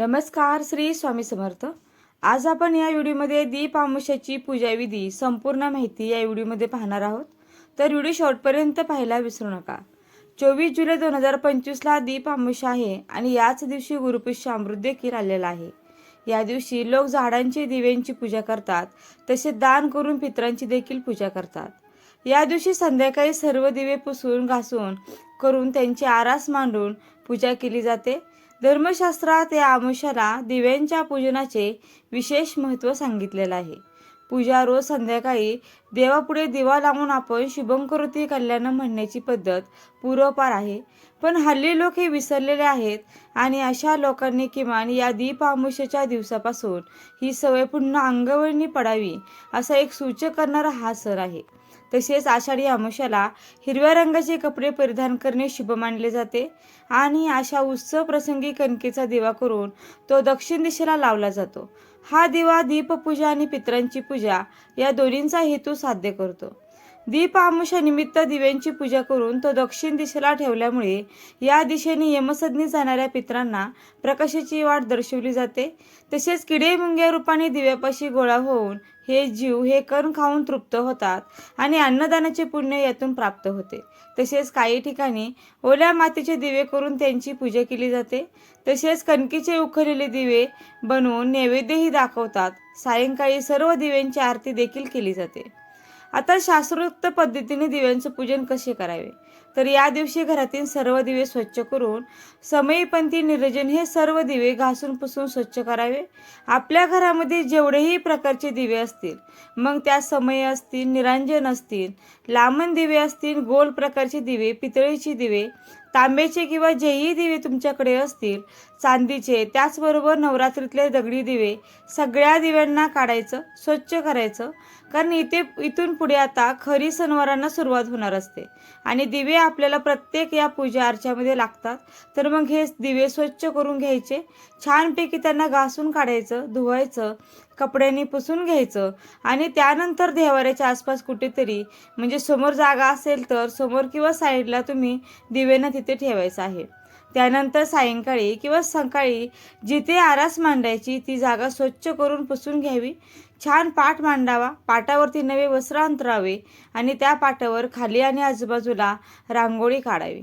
नमस्कार श्री स्वामी समर्थ. आज आपण या व्हिडिओमध्ये दीप आमुष्याची पूजाविधी संपूर्ण माहिती या व्हिडिओमध्ये पाहणार आहोत. तर व्हिडिओ शेवटपर्यंत पाहायला विसरू नका. चोवीस जुलै दोन हजार पंचवीसला दीप आमुष आहे आणि याच दिवशी गुरुपुष्य अमृत देखील आलेला आहे. या दिवशी लोक झाडांची दिव्यांची पूजा करतात तसे दान करून पितरांची देखील पूजा करतात. या दिवशी संध्याकाळी सर्व दिवे पुसून घासून करून त्यांची आरास मांडून पूजा केली जाते. धर्मशास्त्रात या आमुष्याला दिव्यांच्या पूजनाचे विशेष महत्त्व सांगितलेलं आहे. पूजा रोज संध्याकाळी देवापुढे दिवा लावून आपण शुभंकरोती कल्याण म्हणण्याची पद्धत पूर्वपार आहे. पण हल्ली लोक हे विसरलेले आहेत आणि अशा लोकांनी किमान या दीप आमुष्याच्या दिवसापासून ही सवय पुन्हा अंगवळणी पडावी असा एक सूचक करणारा हा सण आहे. तसेच आषाढी अमावस्याला हिरव्या रंगाचे कपडे परिधान करणे शुभ मानले जाते आणि अशा उत्सव प्रसंगी कणकेचा दिवा करून तो दक्षिण दिशेला लावला जातो. हा दिवा दीपपूजा आणि पितरांची पूजा या दोन्हींचा हेतू साध्य करतो. दीप निमित्त दिव्यांची पूजा करून तो दक्षिण दिशेला ठेवल्यामुळे या दिशेने यमसदनी जाणाऱ्या पितरांना प्रकाशाची वाट दर्शवली जाते. तसेच किडे मुंग्या रूपाने दिव्यापाशी गोळा होऊन हे जीव हे कण खाऊन तृप्त होतात आणि अन्नदानाचे पुण्य यातून प्राप्त होते. तसेच काही ठिकाणी ओल्या मातीचे दिवे करून त्यांची पूजा केली जाते. तसेच कणकीचे उखळलेले दिवे बनवून नैवेद्यही दाखवतात. सायंकाळी सर्व दिव्यांची आरती देखील केली जाते. आता शास्त्रोक्त पद्धतीने दिव्यांचं पूजन कसे करावे? तर या दिवशी घरातील सर्व दिवे स्वच्छ करून समयपंथी निर्जन हे सर्व दिवे घासून पुसून स्वच्छ करावे. आपल्या घरामध्ये जेवढेही प्रकारचे दिवे असतील मग त्या समय असतील निरांजन असतील लांबण दिवे असतील गोल प्रकारचे दिवे पितळीचे दिवे तांब्याचे किंवा जेही दिवे तुमच्याकडे असतील चांदीचे त्याचबरोबर नवरात्रीतले दगडी दिवे सगळ्या दिव्यांना काढायचं स्वच्छ करायचं. कारण इथे इथून पुढे आता खरी सणवारांना सुरुवात होणार असते. आणि दिवे आपल्याला प्रत्येक या पूजा अर्च्यामध्ये लागतात. तर मग हे दिवे स्वच्छ करून घ्यायचे. छानपैकी त्यांना घासून काढायचं धुवायचं कपड्यांनी पुसून घ्यायचं. आणि त्यानंतर देवाऱ्याच्या आसपास कुठेतरी म्हणजे समोर जागा असेल तर समोर किंवा साईडला तुम्ही दिव्यांना तिथे ठेवायचं आहे. त्यानंतर सायंकाळी किंवा सकाळी जिथे आरास मांडायची ती जागा स्वच्छ करून पुसून घ्यावी. छान पाठ मांडावा. पाटावरती नवे वस्त्र अंतरावे आणि त्या पाटावर खाली आणि आजूबाजूला रांगोळी काढावी.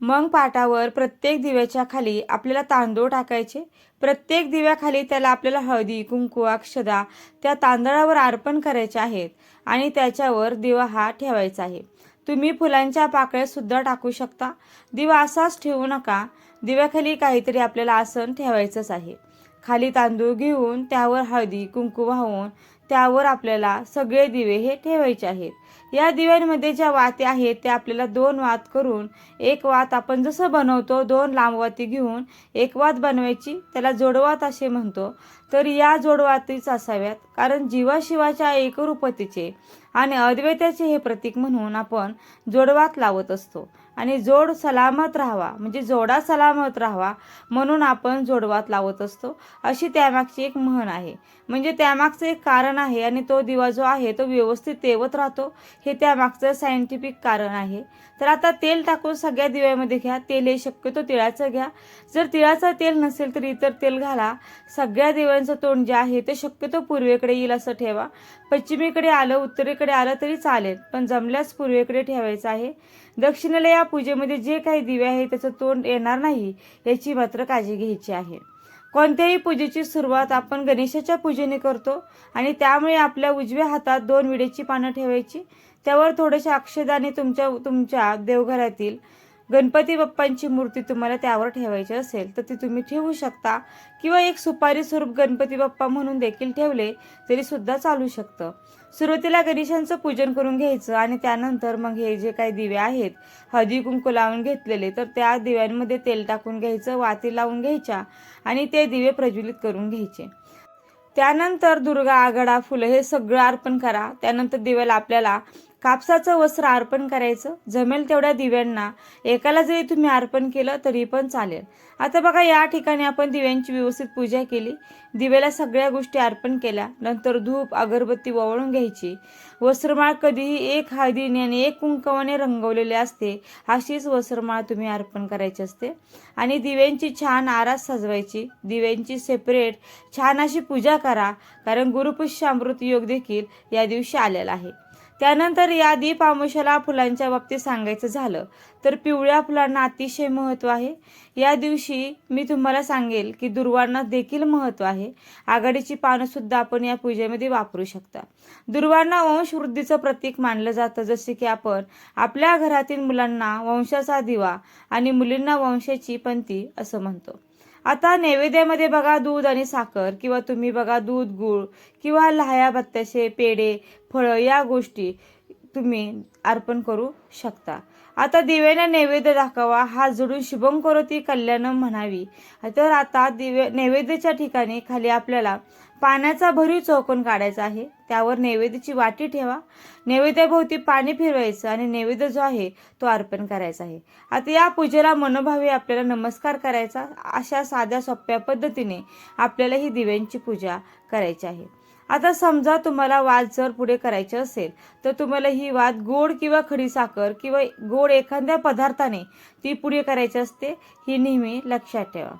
मग पाटावर प्रत्येक दिव्याच्या खाली आपल्याला तांदूळ टाकायचे. प्रत्येक दिव्याखाली त्याला आपल्याला हळदी कुंकू अक्षदा त्या तांदळावर अर्पण करायचे आहेत आणि त्याच्यावर दिवा हा ठेवायचा आहे. तुम्ही फुलांच्या पाकळ्या सुद्धा टाकू शकता. दिवा असाच ठेवू नका. दिव्याखाली काहीतरी आपल्याला आसन ठेवायचंच आहे. खाली तांदूळ घेऊन त्यावर हळदी कुंकू वाहून त्यावर आपल्याला सगळे दिवे हे ठेवायचे आहेत. या दिव्यांमध्ये ज्या वाती आहेत त्या आपल्याला दोन वात करून एक वात आपण जसं बनवतो दोन लांब वाती घेऊन एक वात बनवायची त्याला जोडवात असे म्हणतो. तर या जोडवातीच असाव्यात. कारण जीवाशिवाच्या एकरूपतेचे आणि अद्वैताचे हे प्रतीक म्हणून आपण जोडवात लावत असतो. आणि जोड सलामत राहावा. म्हणजे जोडा सलामत राहावा म्हणून आपण जोडवात लावत असतो. अशी त्यामागची एक म्हण आहे. म्हणजे त्यामागचं एक कारण आहे आणि तो दिवा जो आहे तो व्यवस्थित तेवत राहतो. हे त्यामागचं सायंटिफिक कारण आहे. तर आता तेल टाकून सगळ्या दिव्यामध्ये घ्या. तेल हे शक्यतो तिळाचं घ्या. जर तिळाचं तेल नसेल तर इतर तेल घाला. सगळ्या दिव्यांचं तोंड जे आहे ते शक्यतो पूर्वेकडे येईल असं ठेवा. पश्चिमेकडे आलं उत्तरेकडे आलं तरी चालेल. पण जमल्यास पूर्वेकडे ठेवायचं आहे. दक्षिणेला या पूजेमध्ये जे काही दिवे आहे त्याचं तोंड येणार नाही याची मात्र काळजी घ्यायची आहे. कोणत्याही पूजेची सुरुवात आपण गणेशाच्या पूजेने करतो आणि त्यामुळे आपल्या उजव्या हातात दोन विडेची पानं ठेवायची. त्यावर थोडेसे अक्षदाने तुमच्या तुमच्या देवघरातील गणपती बाप्पांची मूर्ती तुम्हाला त्यावर ठेवायची असेल तर ती तुम्ही ठेवू शकता. किंवा एक सुपारी स्वरूप गणपती बाप्पा म्हणून देखील ठेवले तरी सुद्धा चालू शकतं. सुरुवातीला गणेशांचं पूजन करून घ्यायचं आणि त्यानंतर मग हे जे काही दिवे आहेत हळदी कुंकू लावून घेतलेले तर त्या दिव्यांमध्ये तेल टाकून घ्यायचं वाती लावून घ्यायच्या आणि ते दिवे प्रज्वलित करून घ्यायचे. त्यानंतर दुर्गा आघाडा फुलं हे सगळं अर्पण करा. त्यानंतर दिव्याला आपल्याला कापसाचं वस्त्र अर्पण करायचं. जमेल तेवढ्या दिव्यांना. एकाला जरी तुम्ही अर्पण केलं तरी पण चालेल. आता बघा या ठिकाणी आपण दिव्यांची व्यवस्थित पूजा केली. दिव्याला सगळ्या गोष्टी अर्पण केल्या. नंतर धूप अगरबत्ती ओवाळून घ्यायची. वस्त्रमाळ कधीही एक हळदीने आणि एक कुंकवाने रंगवलेले असते. अशीच वस्त्रमाळ तुम्ही अर्पण करायची असते. आणि दिव्यांची छान आरास सजवायची. दिव्यांची सेपरेट छान अशी पूजा करा. कारण गुरुपुष्य अमृत योग देखील या दिवशी आलेला आहे. त्यानंतर या दीप आमुषाला फुलांच्या बाबतीत सांगायचं झालं. तर पिवळ्या फुलांना अतिशय महत्त्व आहे. या दिवशी मी तुम्हाला सांगेल की दुर्वांना देखील महत्त्व आहे. आघाडीची पानं सुद्धा आपण या पूजेमध्ये वापरू शकता. दुर्वांना वंशवृद्धीचं प्रतीक मानलं जातं. जसे की आपण आपल्या घरातील मुलांना वंशाचा दिवा आणि मुलींना वंशाची पंथी असं म्हणतो. आता नैवेद्यामध्ये बघा दूध आणि साखर किंवा तुम्ही बघा दूध गुळ किंवा लहाया बत्ताशे पेढे फळं या गोष्टी तुम्ही अर्पण करू शकता. आता दिव्याने नैवेद्य दाखवा हात जोडून शुभम करोती कल्याण म्हणावी. तर आता दिवे नैवेद्याच्या ठिकाणी खाली आपल्याला पाण्याचा भरीव चौकोन काढायचा आहे. त्यावर नैवेद्याची वाटी ठेवा. नैवेद्याभोवती पाणी फिरवायचं आणि नैवेद्य जो आहे तो अर्पण करायचा आहे. आता या पूजेला मनोभावे आपल्याला नमस्कार करायचा. अशा साध्या सोप्या पद्धतीने आपल्याला ही दिव्यांची पूजा करायची आहे. आता समजा तुम्हाला वाद जर पुढे करायचे असेल तर तुम्हाला ही वाद गोड किंवा खडी साखर किंवा गोड एखाद्या पदार्थाने ती पुढे करायची असते ही नेहमी लक्षात ठेवा.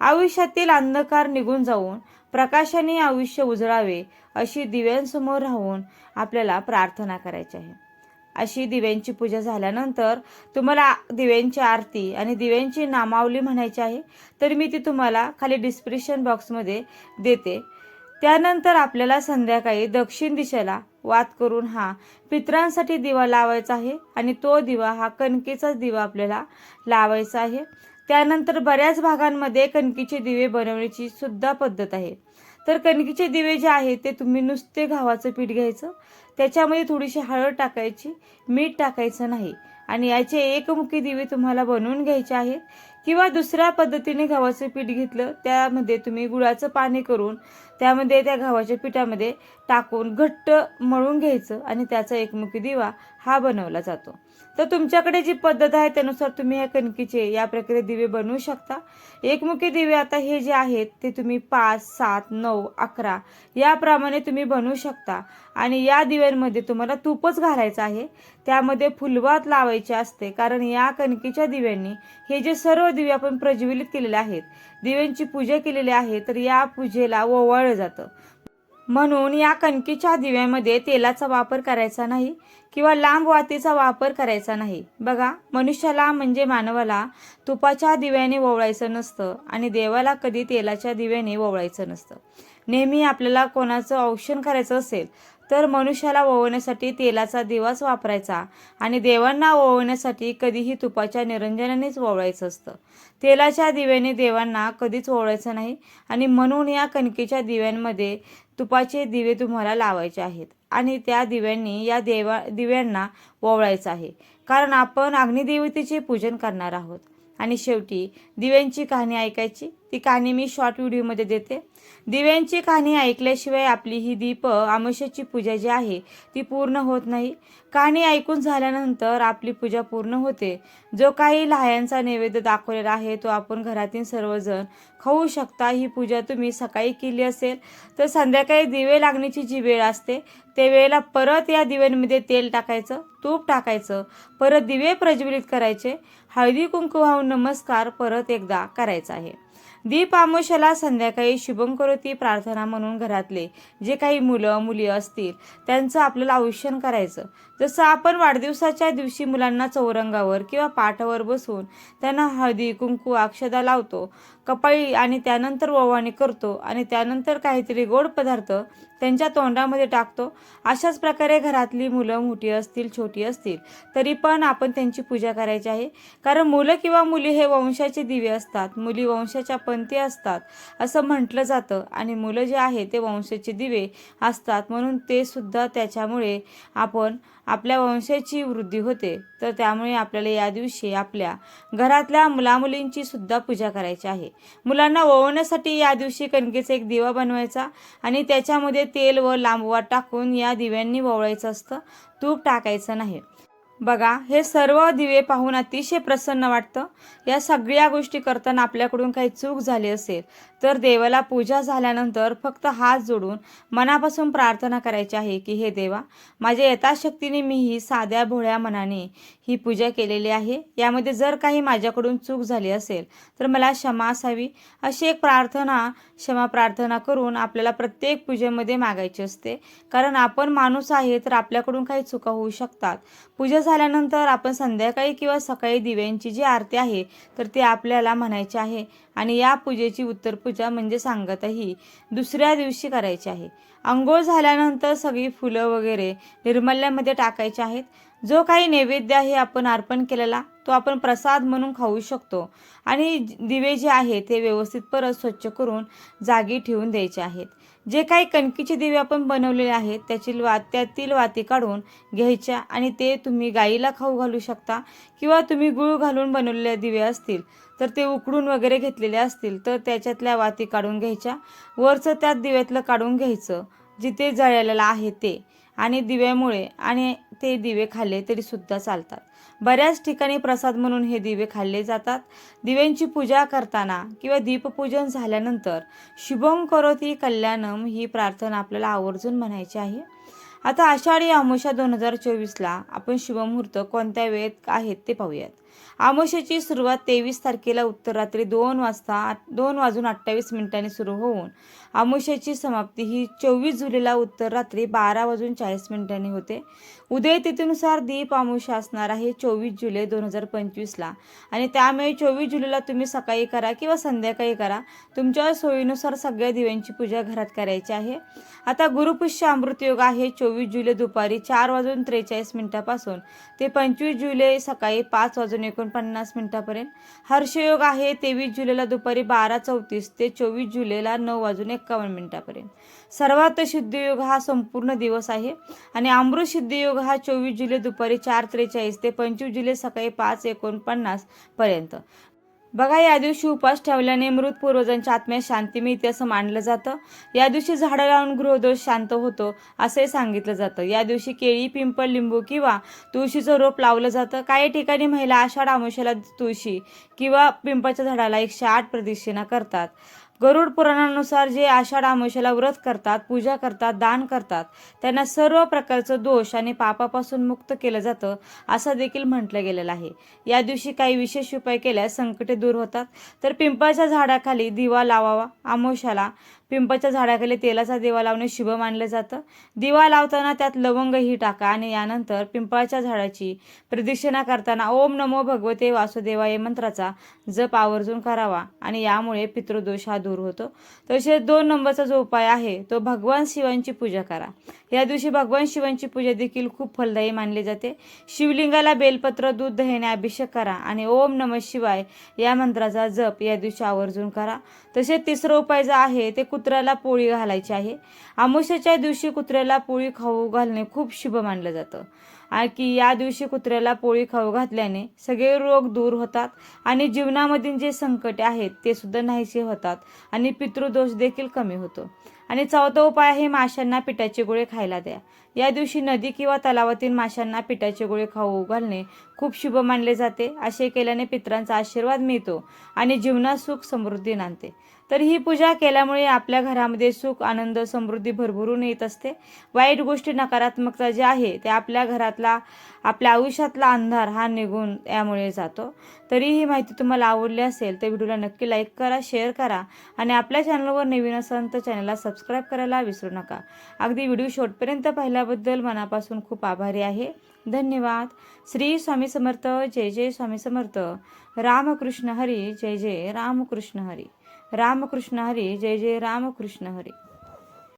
आयुष्यातील अंधकार निघून जाऊन प्रकाशाने आयुष्य उजळावे अशी दिव्यांसमोर राहून आपल्याला प्रार्थना करायची आहे. अशी दिव्यांची पूजा झाल्यानंतर तुम्हाला दिव्यांची आरती आणि दिव्यांची नामावली म्हणायची आहे तर मी ती तुम्हाला खाली डिस्क्रिप्शन बॉक्समध्ये देते. त्यानंतर आपल्याला संध्याकाळी दक्षिण दिशेला वात करून हा पितरांसाठी दिवा लावायचा आहे आणि तो दिवा हा कणकेचाच दिवा आपल्याला लावायचा आहे. त्यानंतर बऱ्याच भागांमध्ये कणकीचे दिवे बनवण्याची सुद्धा पद्धत आहे. तर कणकीचे दिवे जे आहेत ते तुम्ही नुसते गव्हाचं पीठ घ्यायचं. त्याच्यामध्ये थोडीशी हळद टाकायची मीठ टाकायचं नाही. आणि याचे एकमुखी दिवे तुम्हाला बनवून घ्यायचे आहेत. किंवा दुसऱ्या पद्धतीने गव्हाचं पीठ घेतलं त्यामध्ये तुम्ही गुळाचं पाणी करून त्यामध्ये त्या गव्हाच्या पिठामध्ये टाकून घट्ट मळून घ्यायचं आणि त्याचा एकमुखी दिवा हा बनवला जातो. तर तुमच्याकडे जी पद्धत आहे त्यानुसार तुम्ही ह्या कणकीचे या प्रकारे दिवे बनवू शकता. एकमुखी दिवे आता हे जे आहेत ते तुम्ही पाच सात नऊ अकरा याप्रमाणे तुम्ही बनवू शकता. आणि या दिव्यांमध्ये तुम्हाला तूपच घालायचं आहे. त्यामध्ये फुलवात लावायची असते. कारण या कणकीच्या दिव्यांनी हे जे सर्व दिवे आपण प्रज्वलित केलेले आहेत दिव्यांची पूजा केलेली आहे तर या पूजेला ओवाळलं जातं. म्हणून या कणकीच्या दिव्यामध्ये तेलाचा वापर करायचा नाही किंवा लांब वातीचा वापर करायचा नाही. बघा मनुष्याला म्हणजे मानवाला तुपाच्या दिव्याने ओवळायचं नसतं आणि देवाला कधी तेलाच्या दिव्याने ओवळायचं नसतं. नेहमी आपल्याला कोणाचं औक्षण करायचं असेल तर मनुष्याला ओवण्यासाठी तेलाचा दिवाच वापरायचा आणि देवांना ओवण्यासाठी कधीही तुपाच्या निरंजनानेच ओवळायचं असतं. तेलाच्या दिव्याने देवांना कधीच ओवळायचं नाही आणि म्हणून या कणकेच्या दिव्यांमध्ये तुपाचे दिवे तुम्हाला लावायचे आहेत आणि त्या दिव्यांनी या देवा दिव्यांना ओवळायचं आहे. कारण आपण अग्निदेवतेचे पूजन करणार आहोत. आणि शेवटी दिव्यांची कहाणी ऐकायची ती कहाणी मी शॉर्ट व्हिडिओमध्ये देते. दिव्यांची कहाणी ऐकल्याशिवाय आपली ही दीप आमुष्याची पूजा जी आहे ती पूर्ण होत नाही. कहाणी ऐकून झाल्यानंतर आपली पूजा पूर्ण होते. जो काही लहायांचा नैवेद्य दाखवलेला आहे तो आपण घरातील सर्वजण खाऊ शकता. ही पूजा तुम्ही सकाळी केली असेल तर संध्याकाळी दिवे लागण्याची जी वेळ असते त्या वेळेला परत या दिव्यांमध्ये तेल टाकायचं तूप टाकायचं परत दिवे प्रज्वलित करायचे. हळदी कुंकू वाहून नमस्कार परत एकदा करायचा आहे. दीप आमोशाला संध्याकाळी शुभंकरोती प्रार्थना म्हणून घरातले जे काही मुलं मुली असतील त्यांचं आपल्याला औषण करायचं. जसं आपण वाढदिवसाच्या दिवशी मुलांना चौरंगावर किंवा पाठावर बसून त्यांना हळदी कुंकू अक्षदा लावतो कपाळी आणि त्यानंतर ओवाणी करतो आणि त्यानंतर काहीतरी गोड पदार्थ त्यांच्या तोंडामध्ये टाकतो. अशाच प्रकारे घरातली मुलं मोठी असतील छोटी असतील तरी पण आपण त्यांची पूजा करायची आहे. कारण मुलं किंवा मुली हे वंशाचे दिवे असतात. मुली वंशाच्या पंथी असतात असं म्हटलं जातं. आणि मुलं जे आहे ते वंशाचे दिवे असतात. म्हणून ते सुद्धा त्याच्यामुळे आपण आपल्या वंशाची वृद्धी होते तर त्यामुळे आपल्याला या दिवशी आपल्या घरातल्या मुलामुलींची सुद्धा पूजा करायची आहे. मुलांना ओवण्यासाठी या दिवशी कणकेचा एक दिवा बनवायचा आणि त्याच्यामध्ये तेल व लांबवा टाकून या दिव्यांनी ओवळायचं असतं. तूप टाकायचं नाही. बघा हे सर्व दिवे पाहून अतिशय प्रसन्न वाटतं. या सगळ्या गोष्टी करताना आपल्याकडून काही चूक झाली असेल तर देवाला पूजा झाल्यानंतर फक्त हात जोडून मनापासून प्रार्थना करायची आहे की हे देवा माझ्या यथाशक्तीने मी ही साध्या भोळ्या मनाने ही पूजा केलेली आहे. यामध्ये जर काही माझ्याकडून चूक झाली असेल तर मला क्षमा असावी. अशी एक प्रार्थना क्षमा प्रार्थना करून आपल्याला प्रत्येक पूजेमध्ये मागायची असते. कारण आपण माणूस आहे तर आपल्याकडून काही चुका होऊ शकतात. पूजा झाल्यानंतर आपण संध्याकाळी किंवा सकाळी दिव्यांची जी आरती आहे तर ती आपल्याला म्हणायची आहे आणि या पूजेची उत्तर पूजा म्हणजे सांगतही दुसऱ्या दिवशी करायची आहे. आंघोळ झाल्यानंतर सगळी फुलं वगैरे निर्मल्यामध्ये टाकायची आहेत. जो काही नैवेद्य आहे आपण अर्पण केलेला तो आपण प्रसाद म्हणून खाऊ शकतो आणि दिवे जे आहे ते व्यवस्थित परत स्वच्छ करून जागी ठेवून द्यायचे आहेत. जे काही कणकीचे दिवे आपण बनवलेले आहेत त्याची वा त्यातील वाती काढून घ्यायच्या आणि ते तुम्ही गाईला खाऊ घालू शकता किंवा तुम्ही गुळ घालून बनवलेले दिवे असतील तर ते उकडून वगैरे घेतलेले असतील तर त्याच्यातल्या वाती काढून घ्यायच्या. वरचं त्यात दिव्यातलं काढून घ्यायचं जिथे जळलेलं आहे ते. आणि दिव्यामुळे आणि ते दिवे खाल्ले तरीसुद्धा चालतात. बऱ्याच ठिकाणी प्रसाद म्हणून हे दिवे खाल्ले जातात. दिव्यांची पूजा करताना किंवा दीपपूजन झाल्यानंतर शुभम करोती कल्याणम ही प्रार्थना आपल्याला आवर्जून म्हणायची आहे. आता आषाढी आमोशा दोन हजार चोवीसला आपण शुभमुहूर्त कोणत्या वेळेत आहेत ते पाहूयात. आमोशाची सुरुवात तेवीस तारखेला उत्तर रात्री दोन वाजता दोन वाजून अठ्ठावीस मिनिटांनी सुरू होऊन अमुषेची समाप्ती ही चोवीस जुलैला उत्तर रात्री बारा वाजून चाळीस मिनिटांनी होते. उदय तिथीनुसार दीप अमावस्या असणार आहे चोवीस जुलै दोन हजार पंचवीसला. आणि त्यामुळे चोवीस जुलैला तुम्ही सकाळी करा किंवा संध्याकाळी करा. तुमच्या सोयीनुसार सगळ्या दिव्यांची पूजा घरात करायची आहे. आता गुरुपुष्य अमृत योग आहे चोवीस जुलै दुपारी चार वाजून त्रेचाळीस मिनिटापासून. ते पंचवीस जुलै सकाळी पाच वाजून एकोणपन्नास मिनिटापर्यंत. हर्षयोग आहे तेवीस जुलैला दुपारी बारा चौतीस ते चोवीस जुलैला नऊ वाजून एक्कावन्न मिनिटापर्यंत. सर्वात सिद्धयोग हा संपूर्ण दिवस आहे. आणि अमृत सिद्धयोग हा चोवीस जुलै दुपारी चार त्रेचाळीस ते पंचवीस जुलै सकाळी पाच एकोणपन्नास पर्यंत. बघा या दिवशी उपास ठेवल्याने मृत पूर्वजांच्या आत्म्यात शांती मिळते असं मानलं जातं. या दिवशी झाडं लावून गृहदोष शांत होतो असंही सांगितलं जातं. या दिवशी केळी पिंपळ लिंबू किंवा तुळशीचं रोप लावलं जातं. काही ठिकाणी महिला आषाढ आमुष्याला तुळशी किंवा पिंपळच्या झाडाला एकशे आठ प्रदक्षिणा करतात. गरुड पुराणानुसार जे आषाढ आमोशाला व्रत करतात पूजा करतात दान करतात त्यांना सर्व प्रकारचं दोष आणि पापापासून मुक्त केलं जातं असं देखील म्हटलं गेलेलं आहे. या दिवशी काही विशेष उपाय केल्यास संकटे दूर होतात. तर पिंपळाच्या झाडाखाली दिवा लावावा आमोशाला पिंपाच्या झाडाखाली तेलाचा दिवा लावणे शुभ मानलं जातं. दिवा लावताना त्यात लवंगही टाका आणि यानंतर पिंपळाच्या झाडाची प्रदक्षिणा करताना ओम नमो भगवते वासुदेवाय मंत्राचा जप आवर्जून करावा आणि यामुळे पितृदोष हा दूर होतो. तसेच दोन नंबरचा जो उपाय आहे तो भगवान शिवांची पूजा करा. या दिवशी भगवान शिवांची पूजा देखील खूप फलदायी मानली जाते. शिवलिंगाला बेलपत्र दूध दह्याने अभिषेक करा आणि ओम नम शिवाय या मंत्राचा जप या दिवशी आवर्जून करा. तसेच तिसरा उपाय जो आहे ते कुत्र्याला पोळी घालायची आहे. अमावस्याच्या दिवशी कुत्र्याला पोळी खाऊ घालणे खूप शुभ मानलं जातं. की या दिवशी कुत्र्याला पोळी खाऊ घातल्याने सगळे रोग दूर होतात आणि जीवनामधील जे संकटे आहेत ते सुद्धा नाहीसे होतात आणि पितृदोष देखील कमी होतो. आणि चौथा उपाय आहे माशांना पिठाचे गोळे खायला द्या. या दिवशी नदी किंवा तलावातील माशांना पिठाचे गोळे खाऊ घालणे खूप शुभ मानले जाते. असे केल्याने पित्रांचा आशीर्वाद मिळतो आणि जीवनात सुख समृद्धी नांदते. तर ही पूजा केल्यामुळे आपल्या घरामध्ये सुख आनंद समृद्धी भरभरून येत असते. वाईट गोष्टी नकारात्मकता जे आहे ते आपल्या घरातला आपल्या आयुष्यातला अंधार हा निघून यामुळे जातो. तरी ही माहिती तुम्हाला आवडली असेल तर व्हिडिओला नक्की लाईक करा शेअर करा आणि आपल्या चॅनलवर नवीन असाल तर चॅनलला सबस्क्राईब करायला विसरू नका. अगदी व्हिडिओ शेवटपर्यंत पाहिल्याबद्दल मनापासून खूप आभारी आहे. धन्यवाद. श्री स्वामी समर्थ जय जय स्वामी समर्थ. रामकृष्ण हरी जय जय रामकृष्ण हरी. रामकृष्ण हरी जय जय रामकृष्ण हरी